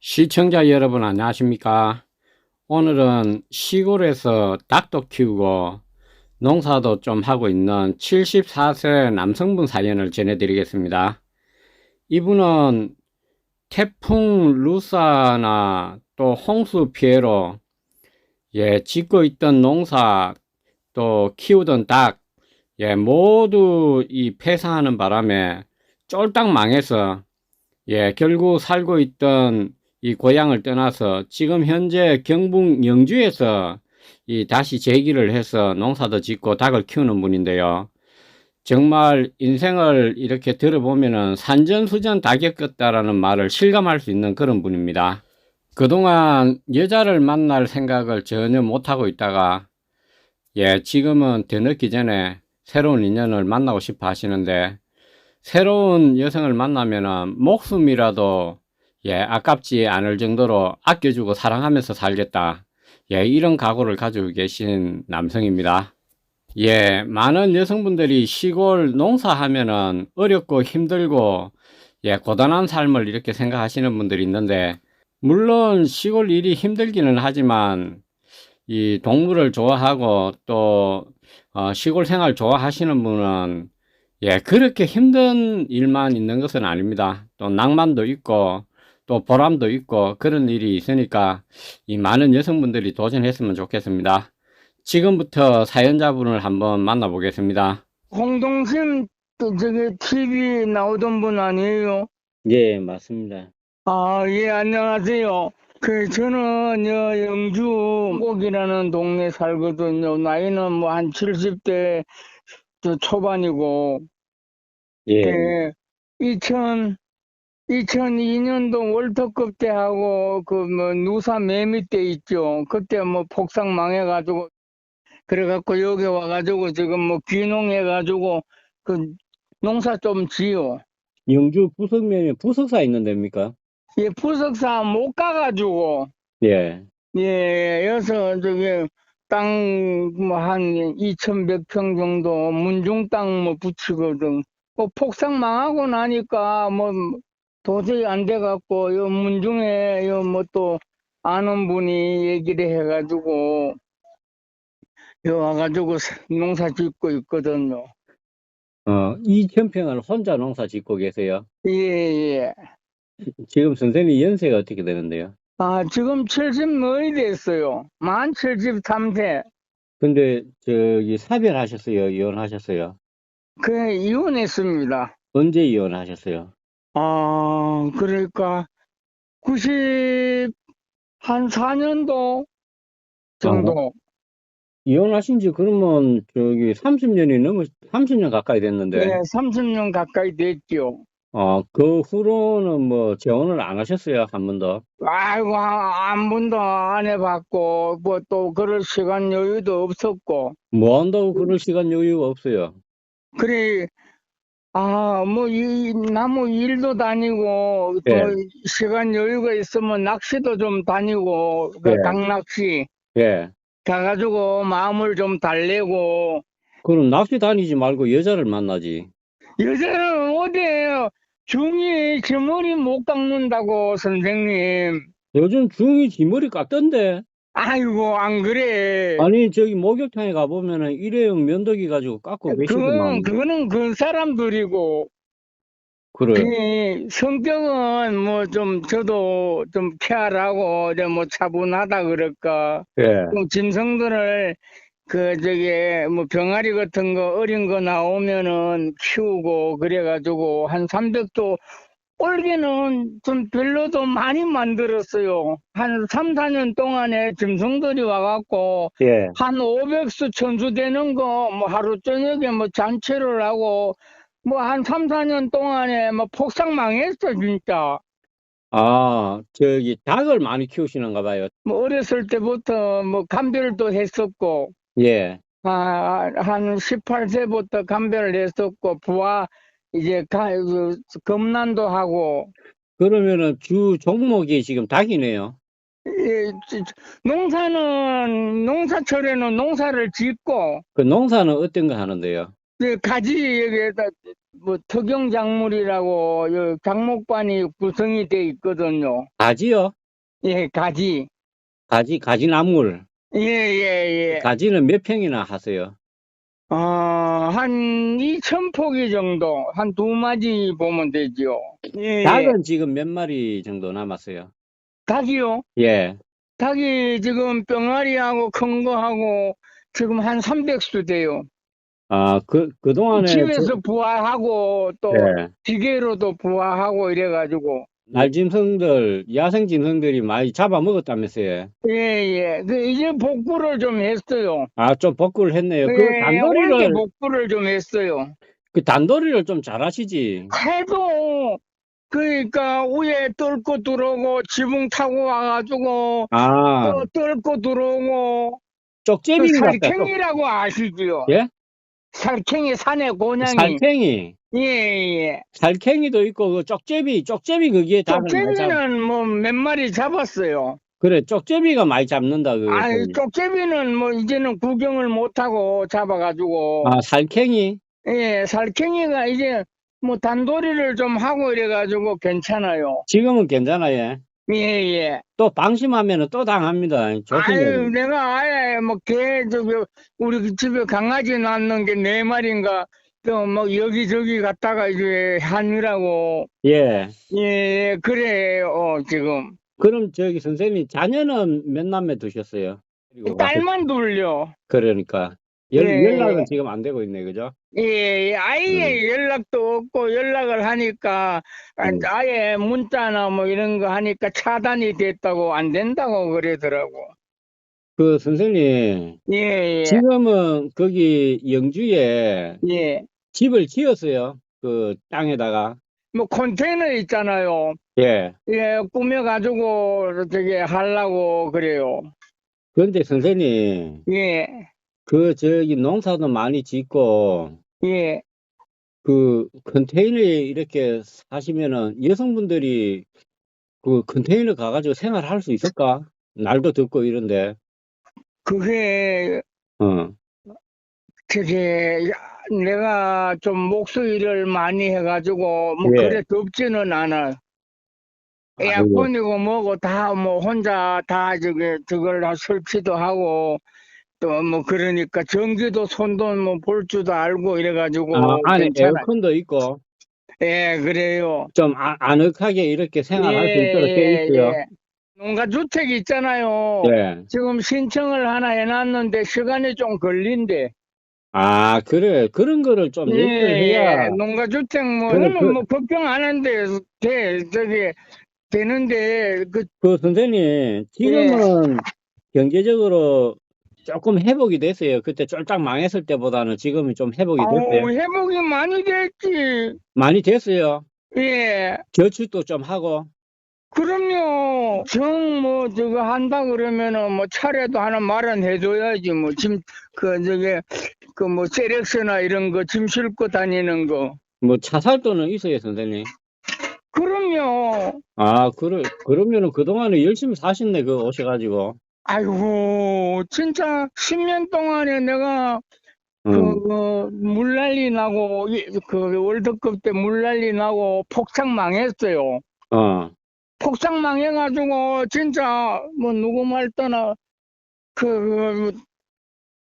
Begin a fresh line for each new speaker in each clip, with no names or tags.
시청자 여러분 안녕하십니까? 오늘은 시골에서 닭도 키우고 농사도 좀 하고 있는 74세 남성분 사연을 전해드리겠습니다. 이분은 태풍 루사나 또 홍수 피해로 예, 짓고 있던 농사 또 키우던 닭 예, 모두 이 폐사하는 바람에 쫄딱 망해서 예, 결국 살고 있던 이 고향을 떠나서 지금 현재 경북 영주에서 이 다시 재기를 해서 농사도 짓고 닭을 키우는 분인데요. 정말 인생을 이렇게 들어보면은 산전수전 다 겪었다라는 말을 실감할 수 있는 그런 분입니다. 그동안 여자를 만날 생각을 전혀 못하고 있다가 예, 지금은 더 늦기 전에 새로운 인연을 만나고 싶어 하시는데 새로운 여성을 만나면은 목숨이라도 예, 아깝지 않을 정도로 아껴주고 사랑하면서 살겠다. 예, 이런 각오를 가지고 계신 남성입니다. 예, 많은 여성분들이 시골 농사하면은 어렵고 힘들고 예, 고단한 삶을 이렇게 생각하시는 분들이 있는데 물론 시골 일이 힘들기는 하지만 이 동물을 좋아하고 또 어, 시골 생활 좋아하시는 분은 예, 그렇게 힘든 일만 있는 것은 아닙니다. 또 낭만도 있고 또 보람도 있고 그런 일이 있으니까 이 많은 여성분들이 도전했으면 좋겠습니다. 지금부터 사연자분을 한번 만나보겠습니다.
홍동심 또 저기 TV 나오던 분 아니에요?
예, 맞습니다.
아, 예, 안녕하세요. 그 저는 여 영주 목이라는 동네 살거든요. 나이는 뭐 한 70대 초반이고
예,
예, 2000 2002년도 월드컵 때 하고 그 뭐 누사 매미 때 있죠. 그때 뭐 폭삭 망해가지고 그래갖고 여기 와가지고 지금 뭐 귀농해가지고 그 농사 좀 지어.
영주 부석면에 부석사 있는 데입니까?
예, 부석사 못 가가지고
예,
예, 여기서 저기 땅뭐한 2,100평 정도 문중 땅 뭐 붙이거든. 뭐 폭삭 망하고 나니까 뭐 도저히 안 돼갖고 요 문중에 요 뭐 또 아는 분이 얘기를 해가지고 요 와가지고 농사 짓고 있거든요.
어, 이 전평을 혼자 농사 짓고 계세요?
예, 예.
지금 선생님 연세가 어떻게 되는데요?
아, 지금 70 넘이 됐어요. 만 73세.
근데 저기 사별하셨어요? 이혼하셨어요?
그 이혼했습니다.
언제 이혼하셨어요?
아, 그러니까 90, 한 4년도 정도.
이혼하신 지 그러면 저기 30년이 넘어 30년 가까이 됐는데
네, 30년 가까이 됐죠.
어, 그 후로는 뭐 재혼을 안 하셨어요? 한 번도?
아이고, 한 번도 안 해봤고, 뭐 또 그럴 시간 여유도 없었고.
뭐 한다고 그럴 시간 여유가 없어요.
그래, 아, 뭐, 이, 나무 일도 다니고, 또
예.
시간 여유가 있으면 낚시도 좀 다니고, 그
예.
당낚시
예.
가가지고 마음을 좀 달래고,
그럼 낚시 다니지 말고 여자를 만나지.
여자는 어디에요? 중이 제 머리 못 깎는다고, 선생님.
요즘 중이 지 머리 깎던데.
아이고, 안 그래.
아니, 저기 목욕탕에 가보면은 일회용 면도기 가지고 깎고
그건,
계시더만.
그거는 그 사람들이고,
그래.
그 성격은 뭐 좀 저도 좀 쾌활하고, 이제 뭐 차분하다 그럴까.
예.
좀 짐승들을 그 저기 뭐 병아리 같은 거 어린 거 나오면은 키우고 그래가지고 한 300도 올해는 좀 별로도 많이 만들었어요. 한 3, 4년 동안에 짐승들이 와갖고
예.
한 500수 천수 되는 거 뭐 하루 저녁에 뭐 잔치를 하고 뭐 한 3, 4년 동안에 뭐 폭삭 망했어 진짜.
아, 저기 닭을 많이 키우시는가 봐요.
뭐 어렸을 때부터 뭐 감별도 했었고
예.
아, 한 18세부터 감별을 했었고, 부하, 이제, 가, 그, 검난도 하고,
그러면은 주 종목이 지금 닭이네요.
예, 지- 농사는, 농사철에는 농사를 짓고,
그 농사는 어떤 거 하는데요?
그 가지, 여기에다, 뭐 특용 작물이라고 요 작목반이 구성이 돼 있거든요.
가지요?
예, 가지.
가지, 가지나물.
예, 예, 예.
가지는 몇 평이나 하세요?
어, 한 2,000포기 정도, 한 두 마리 보면 되지요. 예, 예.
닭은 지금 몇 마리 정도 남았어요?
닭이요?
예.
닭이 지금 병아리하고 큰 거하고 지금 한 300수 돼요.
아, 그, 그동안에.
집에서 부화하고 또
저- 예.
기계로도 부화하고 이래가지고.
날 짐승들, 야생 짐승들이 많이 잡아먹었다면서요?
예, 예. 그 이제 복구를 좀 했어요.
아, 좀 복구를 했네요. 그
예, 올해
단도리를,
복구를 좀 했어요.
그 단도리를 좀 잘하시지.
해도 그러니까 위에 뚫고 들어오고 지붕 타고 와가지고
아,
또 뚫고 들어오고 그
쪽제비 같다. 쪽-
살쾡이라고 아시지요?
예?
살쾡이 산의 고냥이
살쾡이.
예 예.
살쾡이도 있고, 그 쪽제비, 쪽제비 거기에 잡,
쪽제비는 뭐 몇 마리 잡았어요.
그래, 쪽제비가 많이 잡는다, 그.
아니 쪽제비는 뭐 이제는 구경을 못 하고 잡아가지고
아, 살쾡이?
예 살쾡이가 이제 뭐 단도리를 좀 하고 이래가지고 괜찮아요.
지금은 괜찮아요.
예 예.
또 방심하면 또 당합니다.
아유, 내가 아예 뭐 개, 저기, 우리 집에 강아지 낳는 게 네 마리인가, 또뭐 여기저기 갔다가 이제 한이라고,
예.
예, 그래요, 어, 지금.
그럼 저기 선생님, 자녀는 몇 남매 두셨어요? 그리고
딸만 둘려.
그러니까. 연,
예.
연락은 지금 안 되고 있네, 그죠?
예, 아예
음.
연락도 없고 연락을 하니까, 아,
음.
아예 문자나 뭐 이런 거 하니까 차단이 됐다고 안 된다고 그러더라고.
그 선생님,
예, 예,
지금은 거기 영주에
예.
집을 지었어요. 그 땅에다가.
뭐 컨테이너 있잖아요.
예.
예, 꾸며가지고 저기 하려고 그래요.
그런데 선생님,
예,
그 저기 농사도 많이 짓고,
예.
그 컨테이너에 이렇게 사시면은 여성분들이 그 컨테이너 가가지고 생활할 수 있을까? 날도 덥고 이런데.
그게
어.
저기 내가 좀 목소리를 많이 해가지고 뭐
예.
그래 덥지는 않아.
아이고.
에어컨이고 뭐고 다 뭐 혼자 다 저기 저걸 다 설치도 하고 또 뭐 그러니까 전기도 손도 뭐 볼 줄도 알고 이래가지고
아, 안에
괜찮아.
에어컨도 있고,
예, 그래요.
좀 아, 아늑하게 이렇게 생활할 수 있도록 돼
예,
있어요.
예. 농가 주택 있잖아요.
예.
지금 신청을 하나 해놨는데 시간이 좀 걸린대.
아, 그래. 그런 거를 좀 얘기를 해야.
예, 농가주택 뭐,
그래,
그거는
그-
뭐 걱정 안 하는데, 돼, 저기, 되는데, 그,
그 선생님, 지금은 경제적으로 조금 회복이 됐어요. 그때 쫄딱 망했을 때보다는 지금은 좀 회복이 됐어요.
아우, 회복이 많이 됐지.
많이 됐어요.
예,
저축도 좀 하고.
그럼요. 정, 뭐, 저거 한다 그러면은, 뭐, 차례도 하나 마련해 줘야지, 뭐, 짐, 그, 저기, 그, 뭐, 세렉스나 이런 거, 짐 싣고 다니는 거.
뭐 차살도는 있어요, 선생님.
그럼요.
아, 그러, 그러면은 그동안에 열심히 사셨네, 그 오셔가지고.
아이고, 진짜, 10년 동안에 내가, 그,
음.
그 물난리 나고, 이- 그 월드컵 때 물난리 나고 폭삭 망했어요.
어,
폭삭 망해가지고, 진짜, 뭐, 누구 말 떠나, 그,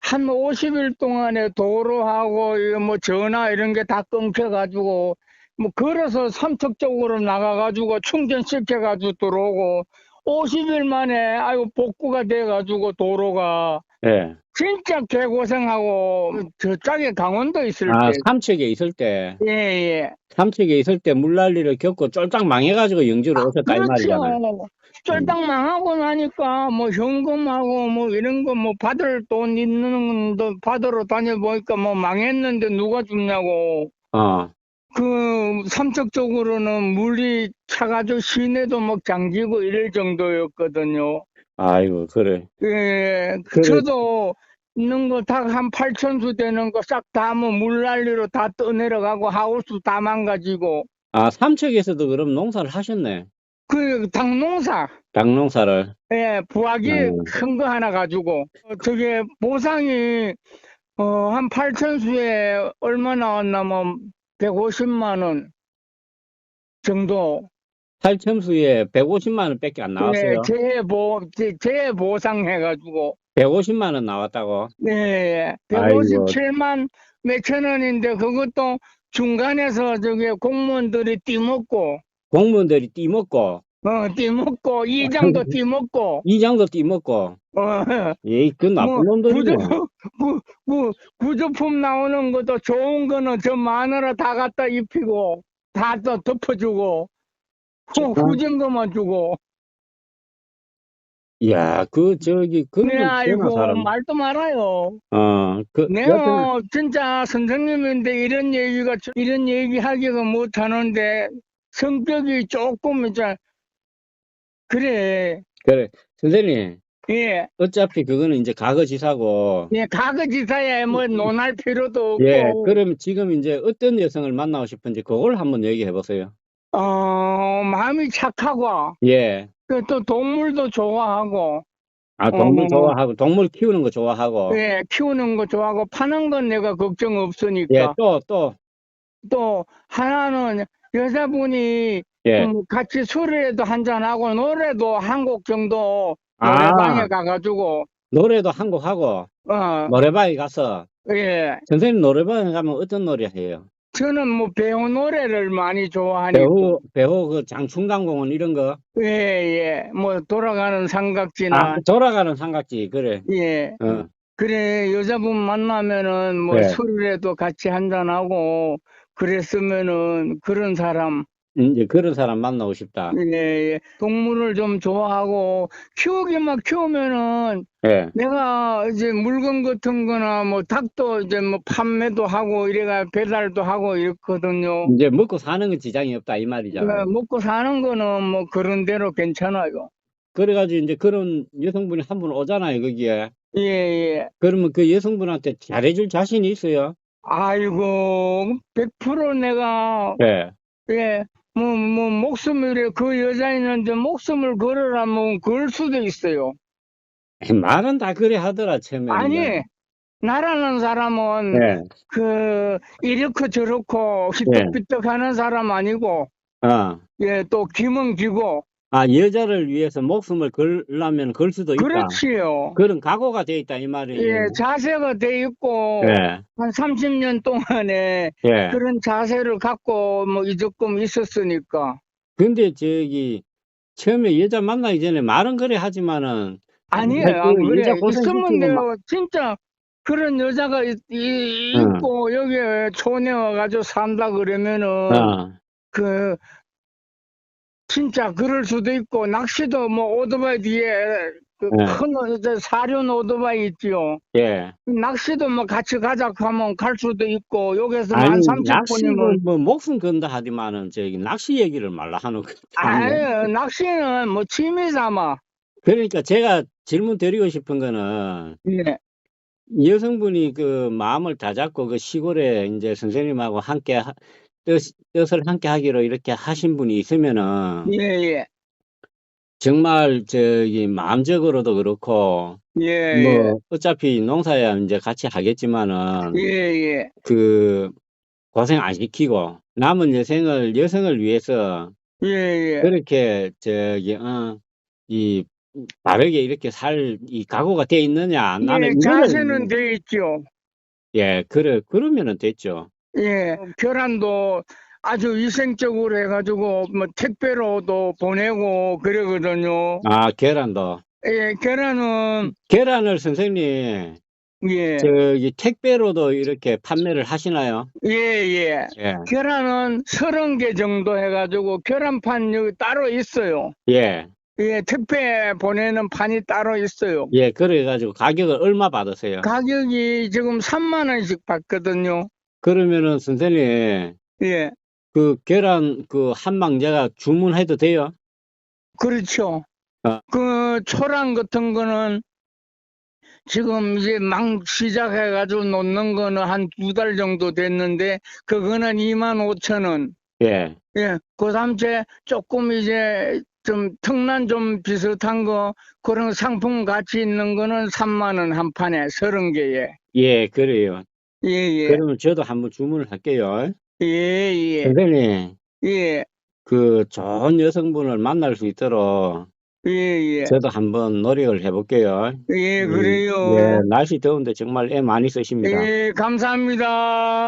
한 50일 동안에 도로하고, 뭐, 전화 이런 게 다 끊겨가지고, 뭐, 걸어서 삼척 쪽으로 나가가지고 충전시켜가지고 들어오고, 50일 만에, 아이고, 복구가 돼가지고, 도로가.
예.
진짜 개고생하고 저쪽에 강원도 있을
아,
때
삼척에 있을 때,
예, 예.
삼척에 있을 때 물난리를 겪고 쫄딱 망해가지고 영주로 오셨다, 이 말이잖아요.
그렇죠. 쫄딱 망하고 나니까 뭐 현금하고 뭐 이런 거 뭐 받을 돈 있는 거 받으러 다녀보니까 뭐 망했는데 누가 줍냐고.
어,
그 삼척 쪽으로는 물이 차가지고 시내도 막 잠기고 이럴 정도였거든요.
아이고, 그래.
예,
그래.
저도 있는 거 다 한 8천 수 되는 거 싹 다뭐 물난리로 다 떠내려가고 하우스 다 망가지고
아, 삼척에서도 그럼 농사를 하셨네.
그 당농사
닭농사를.
예 부화기
음.
큰거 하나 가지고 어, 저게 보상이 어 한 8천 수에 얼마 나왔냐면 150만 원 정도
살첨수에 150만 원 밖에 안 나왔어요.
네, 재해 보 재- 재해 보상해 가지고
150만 원 나왔다고.
네,
아이고.
157만 몇천 원인데 그것도 중간에서 저기 공무원들이 띠먹고
공무원들이 띠먹고
어 띠먹고 이장도 띠먹고
이장도 띠먹고
어
에이 그 나쁜
뭐,
놈들이네.
구조, 구, 구, 구조품 나오는 것도 좋은 거는 저 마누라 다 갖다 입히고 다 또 덮어주고 후,
진짜?
후진 것만 주고
이야 그 저기 그런
네 아이고
사람.
말도 말아요
어 그
내가 진짜 선생님인데 이런 얘기가 저- 이런 얘기 하기가 못하는데 성격이 조금 이제 그래.
그래. 선생님.
예,
어차피 그거는 이제 과거지사고.
예 가거지사야. 뭐 논할 필요도 없고.
예 그럼 지금 이제 어떤 여성을 만나고 싶은지 그걸 한번 얘기해 보세요.
어 마음이 착하고.
예.
그또 동물도 좋아하고.
아 동물
어.
좋아하고 동물 키우는 거 좋아하고.
예 키우는 거 좋아하고. 파는 건 내가 걱정
예
없으니까.
또 또.
또 하나는 여자분이
예.
음, 같이 술에도 한잔 하고 노래도 한 곡 정도
아.
노래방에 가가지고
노래도 한 곡 하고
어,
노래방에 가서
예
선생님 노래방에 가면 어떤 노래 해요?
저는 뭐 배우 노래를 많이 좋아하니까
배우 배우 그 장충강공원 이런 거
예예 뭐 돌아가는 삼각지나
아, 돌아가는 삼각지 그래.
예
어.
그래 여자분 만나면은 뭐
네.
술이라도 같이 한잔 하고 그랬으면은 그런 사람
이제 그런 사람 만나고 싶다.
예, 예. 동물을 좀 좋아하고 키우기만 키우면은
예.
내가 이제 물건 같은 거나 뭐 닭도 이제 뭐 판매도 하고 이래가 배달도 하고 이렇거든요.
이제 먹고 사는 건 지장이 없다 이
예,
말이잖아요.
먹고 사는 거는 뭐 그런 대로 괜찮아요.
그래가지고 이제 그런 여성분이 한 분 오잖아요 거기에.
예, 예.
그러면 그 여성분한테 잘해줄 자신이 있어요.
아이고, 100% 내가,
예.
예, 뭐, 뭐, 목숨을, 그 여자 있는데 목숨을 걸으라면 걸 수도 있어요.
말은 다 그래 하더라 처음에.
아니, 나라는 사람은,
예.
그, 이렇고 저렇고, 휘떡휘떡 하는 사람 아니고,
어.
예, 또 기고,
아 여자를 위해서 목숨을 걸려면 걸 수도 있다.
그렇지요.
그런 각오가 돼 있다 이 말이에요.
예, 자세가 돼 있고,
예.
한 30년 동안에
예.
그런 자세를 갖고 뭐 이조금 있었으니까.
근데 저기 처음에 여자 만나기 전에 말은 그래 하지만은
아니에요. 그안 그래. 있으면 내가
막-
진짜 그런 여자가 있, 이-
응.
있고 여기에 촌에 와가지고 산다 그러면은
어.
그 진짜 그럴 수도 있고 낚시도 뭐 오토바이 뒤에 그
네.
큰 이제 사륜 오토바이 있지요.
예.
낚시도 뭐 같이 가자 하면 갈 수도 있고 여기서
아니
한
낚시는
30분이면
뭐 목숨 건다 하지만은 저기 낚시 얘기를 말라 하는 거.
아유 낚시는 뭐 취미 삼아
그러니까 제가 질문 드리고 싶은 거는
예.
여성분이 그 마음을 다잡고 그 시골에 이제 선생님하고 함께 하- 뜻, 뜻을 함께 하기로 이렇게 하신 분이 있으면은
예, 예,
정말 저기 마음적으로도 그렇고
예,
뭐 어차피 농사야 이제 같이 하겠지만은
예, 예,
그 고생 안 시키고 남은 여생을 여성을 위해서
예, 예.
그렇게 저기 어 이 바르게 이렇게 살 이 각오가 돼 있느냐? 나는
예,
이거는-
자세는 돼 있죠.
예 그래 그러면은 됐죠
예, 결혼도 아주 위생적으로 해가지고 뭐 택배로도 보내고 그러거든요.
아 계란도
예, 결혼은
계란을 선생님
예,
저기 택배로도 이렇게 판매를 하시나요?
예, 예.
예
계란은 서른 개 정도 해가지고 계란판 여기 따로 있어요.
예,
예, 택배 보내는 판이 따로 있어요.
예, 그래가지고 가격을 얼마 받으세요?
가격이 지금 3만 원씩 받거든요.
그러면은 선생님
예,
그 계란 그 한 망제가 주문해도 돼요?
그렇죠.
아.
그 초랑 같은 거는 지금 이제 막 시작해가지고 놓는 거는 한 두 달 정도 됐는데 그거는 2만 5천 원.
예,
예, 그 다음째 조금 이제 좀 특난 좀 비슷한 거 그런 상품 가치 있는 거는 3만 원 한 판에 30개에.
예, 그래요.
예, 예.
그러면 저도 한번 주문을 할게요.
예, 예,
선생님,
예,
그 좋은 여성분을 만날 수 있도록
예, 예,
저도 한번 노력을 해볼게요.
예,
음,
그래요.
예, 날씨 더운데 정말 애 많이 쓰십니다.
예, 감사합니다.